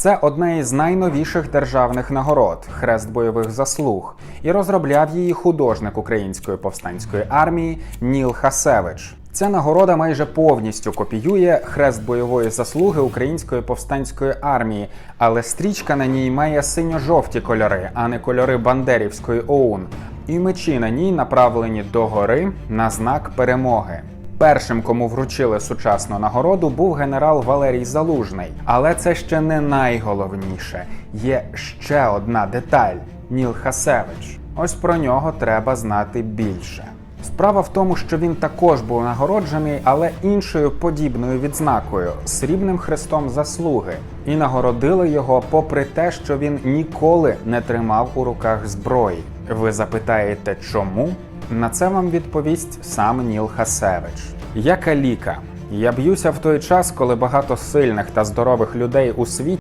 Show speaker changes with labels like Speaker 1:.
Speaker 1: Це одна із найновіших державних нагород хрест бойових заслуг, і розробляв її художник української повстанської армії Ніл Хасевич. Ця нагорода майже повністю копіює хрест бойової заслуги української повстанської армії, але стрічка на ній має синьо-жовті кольори, а не кольори Бандерівської ОУН. І мечі на ній направлені догори на знак перемоги. Першим, кому вручили сучасну нагороду, був генерал Валерій Залужний. Але це ще не найголовніше. Є ще одна деталь Ніл Хасевич. Ось про нього треба знати більше. Справа в тому, що він також був нагороджений, але іншою подібною відзнакою срібним хрестом заслуги, і нагородили його попри те, що він ніколи не тримав у руках зброї. Ви запитаєте, чому? На це вам відповість сам Ніл Хасевич. Я каліка. Я б'юся в той час, коли багато сильних та здорових людей у світі.